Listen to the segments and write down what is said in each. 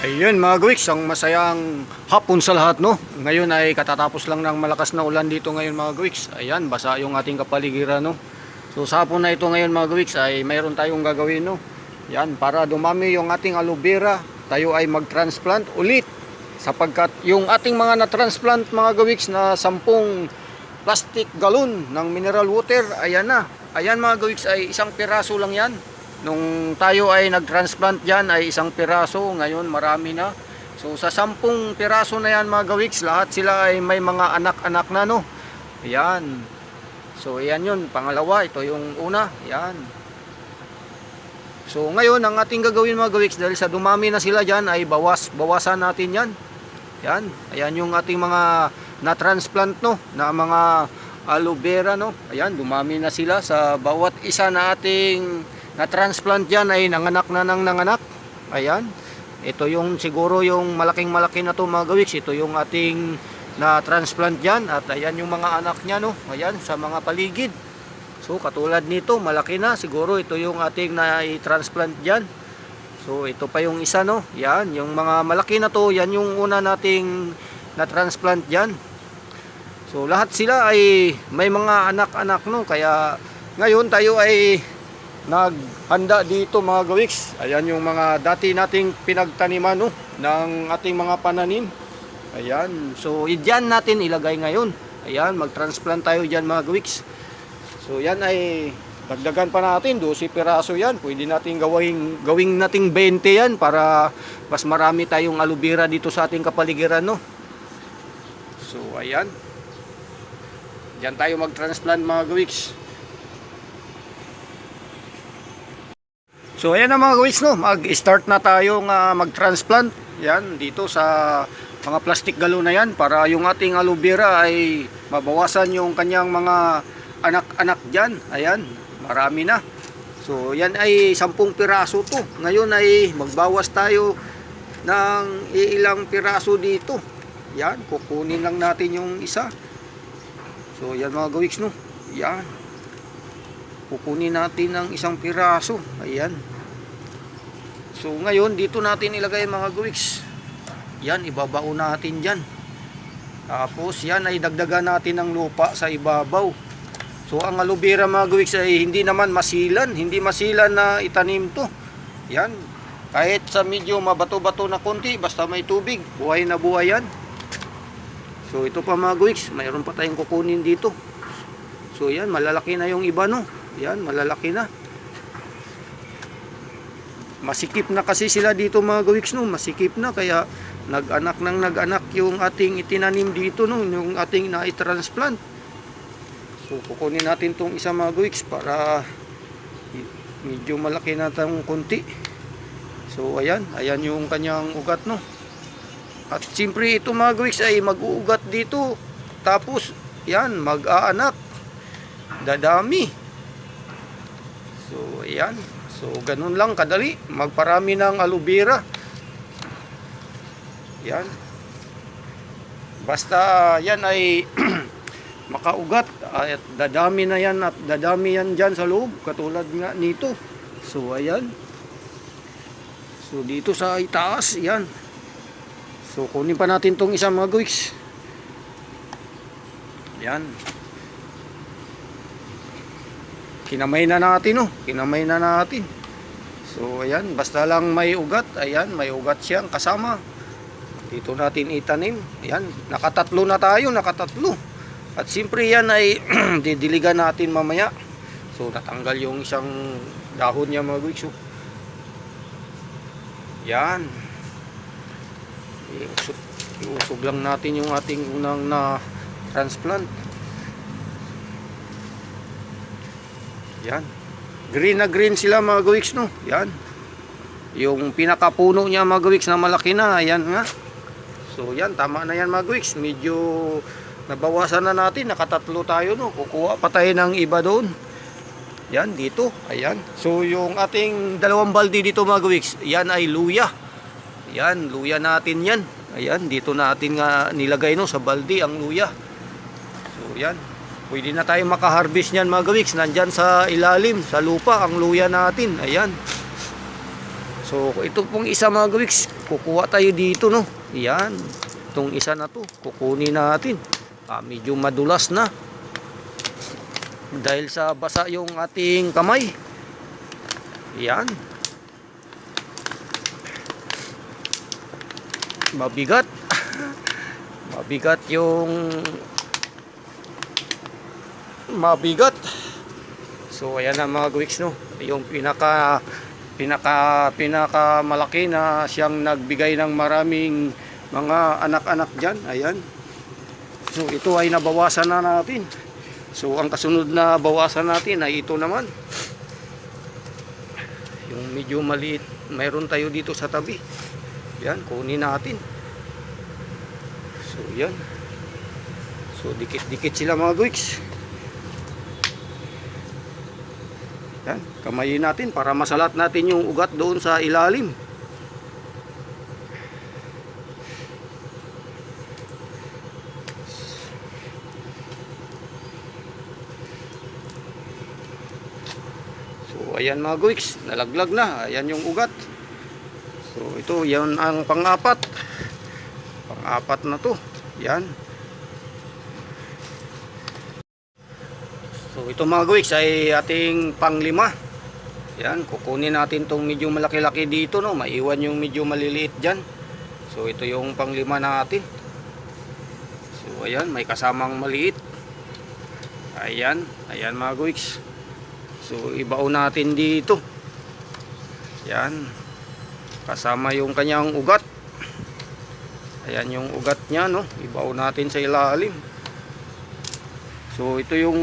Ayun mga gawiks, ang masayang hapon sa lahat no. Ngayon ay katatapos lang ng malakas na ulan dito ngayon mga gawiks. Ayan, basa yung ating kapaligiran no. So sa hapon na ito ngayon mga gawiks ay mayroon tayong gagawin no. Yan, para dumami yung ating aloe vera, tayo ay mag-transplant ulit. Sapagkat yung ating mga na-transplant mga gawiks na sampung plastic galon ng mineral water, ayan na. Ayan mga gawiks ay isang piraso lang yan. Nung tayo ay nag-transplant dyan ay isang piraso, ngayon marami na. So sa sampung piraso na yan mga gawiks, lahat sila ay may mga anak-anak na no. Ayan. So ayan yun, pangalawa, ito yung una, ayan. So ngayon, ang ating gagawin mga gawiks, dahil sa dumami na sila dyan, ay bawas, bawasan natin yan. Yan, ayan yung ating mga na-transplant no, na mga aloe vera no. Ayan, dumami na sila sa bawat isa na ating na-transplant dyan ay nanganak na ng nanganak. Ayan, ito yung siguro yung malaking malaki na to mga gawiks. Ito yung ating na-transplant dyan at ayan yung mga anak niya no. Ayan, sa mga paligid. So katulad nito, malaki na. Siguro ito yung ating na-transplant dyan. So ito pa yung isa no. Yan, yung mga malaki na to, yan yung una nating na-transplant diyan. So lahat sila ay may mga anak-anak no. Kaya ngayon tayo ay naghanda dito mga gawiks. Ayan yung mga dati nating pinagtaniman no ng ating mga pananim. Ayan. So diyan natin ilagay ngayon. Ayan, mag-transplant tayo diyan mga gawiks. So yan ay dagdagan pa natin 12 piraso yan. Pwede natin gawing gawing nating 20 yan para mas marami tayong aloe vera dito sa ating kapaligiran no. So ayan. Diyan tayo mag-transplant mga gawiks. So ayan na mga gawiks no, mag-start na tayong ah, mag-transplant. Yan dito sa mga plastic galon na yan para yung ating aloe vera ay mabawasan yung kanyang mga anak-anak diyan. Ayan, marami na. So yan ay 10 piraso to. Ngayon ay magbawas tayo ng ilang piraso dito. Yan, kukunin lang natin yung isa. So yan mga gawiks no. Yan. Kukunin natin ng isang piraso. Ayan. So ngayon dito natin ilagay mga gawiks. Yan, ibabao natin dyan. Tapos yan ay dagdagan natin ng lupa sa ibabaw. So ang aloe vera mga gawiks ay hindi naman masilan, hindi masilan na itanim to. Yan. Kahit sa medyo mabato-bato na konti, basta may tubig, buhay na buhay yan. So ito pa mga gawiks, mayroon pa tayong kukunin dito. So yan, malalaki na yung iba no. Yan, malalaki na. Masikip na kasi sila dito mga gawiks no, masikip na kaya nag-anak ng nag-anak yung ating itinanim dito no, yung ating na-transplant. So kukunin natin tong isa mga gawiks para medyo malaki na tayong kunti. So ayan, ayan yung kanyang ugat no. At siyempre ito mga gawiks ay mag-uugat dito. Tapos yan, mag-aanak. Dadami. So ayan. So ganun lang kadali. Magparami ng aloe vera. Yan. Basta yan ay makaugat at dadami na yan at dadami yan dyan sa loob katulad nga nito so ayan so dito sa itaas yan so kunin pa natin tong isang mga guys yan kinamay na natin oh kinamay na natin so ayan basta lang may ugat ayan may ugat siyang kasama dito natin itanim ayan nakatatlo na tayo nakatatlo at siyempre yan ay didiligan natin mamaya. So natanggal yung isang dahon niya mga guys. oh. Yan. Iusog lang natin yung ating unang na transplant. Yan. Green na green sila mga gawiks no. Yan. Yung pinakapuno niya mga gawiks na malaki na. Ayan nga. So yan, tama na yan mga gawiks. Medyo nabawasan na natin nakatatlo tayo no kukuha pa tayo ng iba doon yan dito ayan so yung ating dalawang balde dito mga gawiks yan ay luya yan luya natin yan ayan dito natin nga nilagay no sa balde ang luya so yan pwede na tayo makaharvest niyan mga gawiks nandyan sa ilalim sa lupa ang luya natin ayan So, ito pong isa mga gawiks, kukuha tayo dito, no? Yan. Itong isa na to, kukunin natin. Ah, medyo madulas na. Dahil sa basa yung ating kamay. Yan. Mabigat. Mabigat yung mabigat. So ayan na mga gawiks no. Yung pinaka pinaka pinaka malaki na siyang nagbigay ng maraming mga anak-anak diyan. Ayan. So ito ay nabawasan na natin. So ang kasunod na bawasan natin ay ito naman. Yung medyo maliit, mayroon tayo dito sa tabi. Yan, kunin natin. So yan. So dikit-dikit sila mga guiks. Yan, kamayin natin para masalat natin yung ugat doon sa ilalim. So ayan mga guiks, nalaglag na. Ayan yung ugat. So ito, yan ang pang-apat. Pang-apat na to. Yan. So ito mga guwiks ay ating panglima. Yan, kukunin natin tong medyo malaki-laki dito no, maiwan yung medyo maliliit diyan. So ito yung panglima natin. So ayan, may kasamang maliit. Ayan, ayan mga guwiks. So ibaon natin dito. Yan. Kasama yung kanyang ugat. Ayan yung ugat niya no, ibaon natin sa ilalim. So ito yung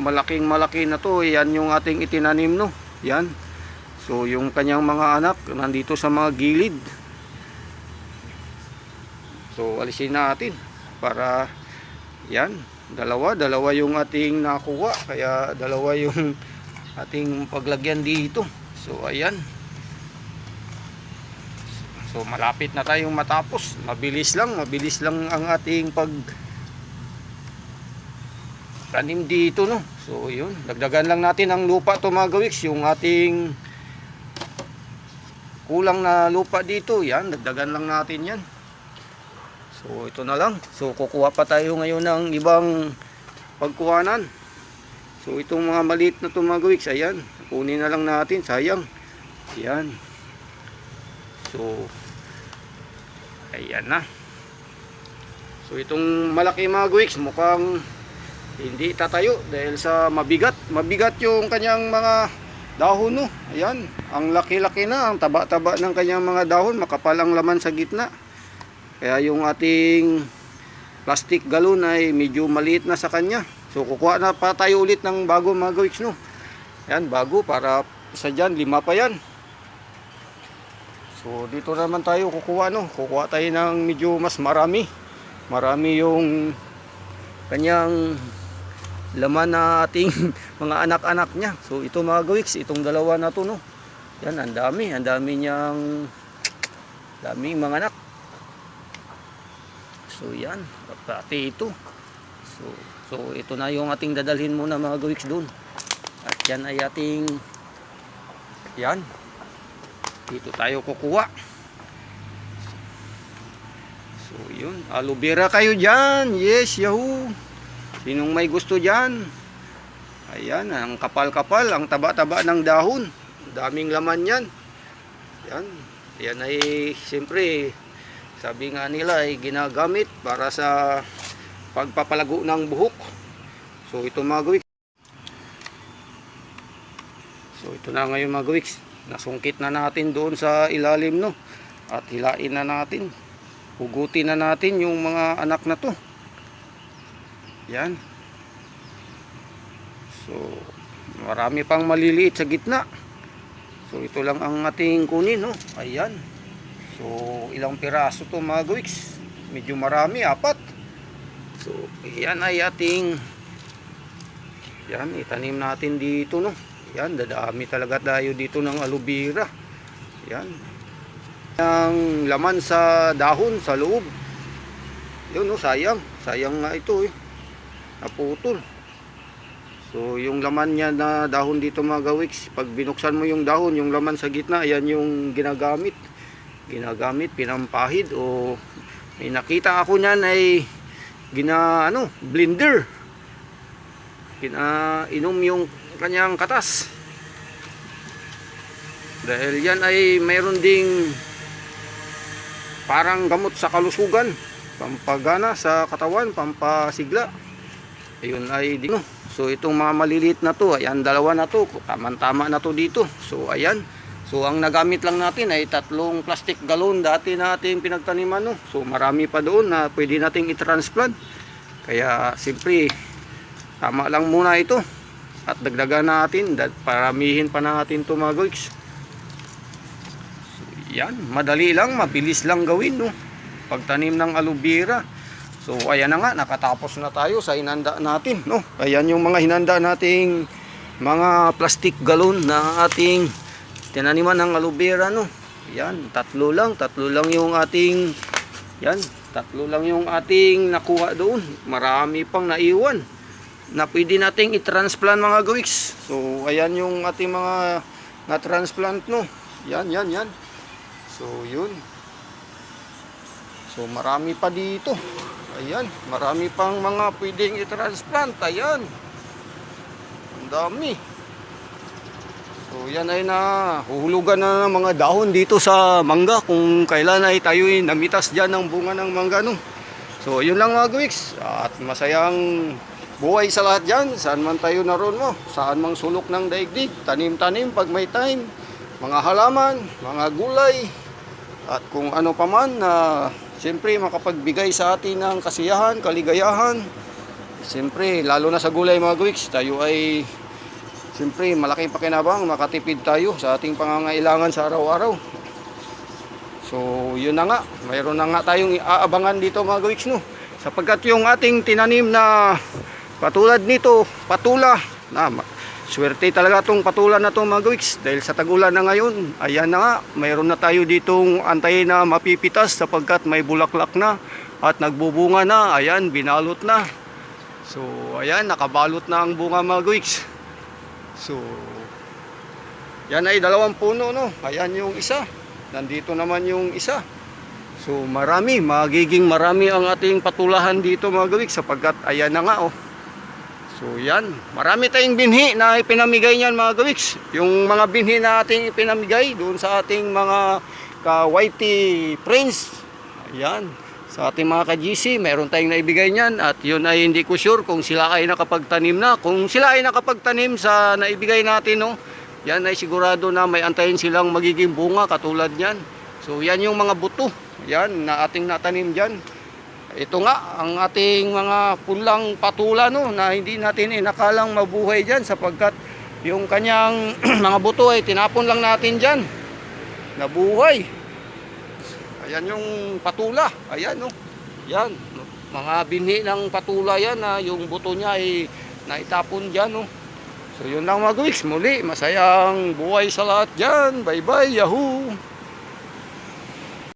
malaking malaki na to, yan yung ating itinanim no. Yan. So yung kanyang mga anak nandito sa mga gilid. So alisin natin para yan, dalawa, dalawa yung ating nakuha kaya dalawa yung ating paglagyan dito. So ayan. So malapit na tayong matapos. Mabilis lang, mabilis lang ang ating pag tanim dito no. So yun, dagdagan lang natin ang lupa to mga gawiks, yung ating kulang na lupa dito, yan, dagdagan lang natin yan. So ito na lang. So kukuha pa tayo ngayon ng ibang pagkuhanan. So itong mga maliit na to mga gawiks, ayan, kunin na lang natin, sayang. Yan. So ayan na. So itong malaki mga gawiks, mukhang hindi tatayo dahil sa mabigat. Mabigat yung kanyang mga dahon no? Ayan ang laki-laki na ang taba-taba ng kanyang mga dahon makapal ang laman sa gitna. Kaya yung ating plastic galon ay medyo maliit na sa kanya. So kukuha na pa tayo ulit ng bago mga gawiks no? Ayan bago para sa dyan lima pa yan. So dito naman tayo kukuha no? Kukuha tayo ng medyo mas marami. Marami yung kanyang laman na ating mga anak-anak niya. So ito mga gawiks, itong dalawa na to no. Yan, ang dami, ang dami niyang daming mga anak. So yan, pati ito. So, so ito na yung ating dadalhin muna mga gawiks doon. At yan ay ating yan. Dito tayo kukuha. So yun, aloe vera kayo dyan. Yes, yahoo. Sinong may gusto dyan? Ayan, ang kapal-kapal, ang taba-taba ng dahon. Daming laman yan. Yan. Yan ay, siyempre, sabi nga nila ay ginagamit para sa pagpapalago ng buhok. So, ito mga gawiks. So, ito na ngayon mga gawiks. Nasungkit na natin doon sa ilalim, no? At hilain na natin. Hugutin na natin yung mga anak na to. Yan. So, marami pang maliliit sa gitna. So, ito lang ang ating kunin, no? Ayan. So, ilang piraso to mga gawiks? Medyo marami, apat. So, yan ay ating yan, itanim natin dito, no? Yan, dadami talaga tayo dito ng aloe vera. Yan. Ang laman sa dahon, sa loob. Yun, no? Sayang. Sayang nga ito, eh naputol so yung laman niya na dahon dito mga gawiks, pag binuksan mo yung dahon, yung laman sa gitna, ayan yung ginagamit. Ginagamit, pinampahid o may nakita ako niyan ay gina ano, blender. Gina inom yung kanyang katas. Dahil yan ay mayroon ding parang gamot sa kalusugan, pampagana sa katawan, pampasigla. Ayun ay di no. So itong mga maliliit na to, ayan dalawa na to, tamang-tama na to dito. So ayan. So ang nagamit lang natin ay tatlong plastic galon dati nating pinagtaniman no. So marami pa doon na pwede nating i-transplant. Kaya siyempre tama lang muna ito. At dagdagan natin, dahil paramihin pa natin to mga goiks. Yan, madali lang, mabilis lang gawin no. Pagtanim ng aloe vera. So ayan na nga, nakatapos na tayo sa hinanda natin no. Ayan yung mga hinanda nating mga plastic galon na ating tinaniman ng aloe vera no. Yan, tatlo lang, tatlo lang yung ating yan, tatlo lang yung ating nakuha doon. Marami pang naiwan na pwede nating i-transplant mga gawiks. So ayan yung ating mga na-transplant no. Yan, yan, yan. So, yun. So, marami pa dito. Ayan, marami pang mga pwedeng i-transplant. Ayan. Ang dami. So, yan ay na huhulugan na ng mga dahon dito sa mangga kung kailan ay tayo ay namitas dyan ng bunga ng mangga. No? So, yun lang mga gawiks. At masayang buhay sa lahat dyan. Saan man tayo naroon mo. Saan mang sulok ng daigdig. Tanim-tanim pag may time mga halaman, mga gulay, at kung ano pa man na siyempre makapagbigay sa atin ng kasiyahan, kaligayahan. Siyempre, lalo na sa gulay mga guwiks, tayo ay siyempre malaking pakinabang, makatipid tayo sa ating pangangailangan sa araw-araw. So, yun na nga, mayroon na nga tayong aabangan dito mga guwiks no. Sapagkat yung ating tinanim na patulad nito, patula, na Swerte talaga tong patulan na tong mga dahil sa tagulan na ngayon, ayan na nga, mayroon na tayo ditong antayin na mapipitas sapagkat may bulaklak na at nagbubunga na, ayan, binalot na. So, ayan, nakabalot na ang bunga mga. So, yan ay dalawang puno, no? Ayan yung isa. Nandito naman yung isa. So, marami, magiging marami ang ating patulahan dito mga gawiks sapagkat ayan na nga, oh. So yan, marami tayong binhi na ipinamigay niyan mga gawiks. Yung mga binhi na ating ipinamigay doon sa ating mga ka-whitey friends. Ayan, sa ating mga ka-GC, meron tayong naibigay niyan at yun ay hindi ko sure kung sila ay nakapagtanim na. Kung sila ay nakapagtanim sa naibigay natin, no, yan ay sigurado na may antayin silang magiging bunga katulad niyan. So yan yung mga buto, yan na ating natanim diyan. Ito nga ang ating mga pulang patula no na hindi natin inakalang mabuhay diyan sapagkat yung kanyang mga buto ay tinapon lang natin diyan. Nabuhay. Ayan yung patula. Ayan no. Yan. Mga binhi ng patula yan na yung buto niya ay naitapon diyan no. So yun lang mga guwiks. Muli, masayang buhay sa lahat dyan. Bye bye, yahoo!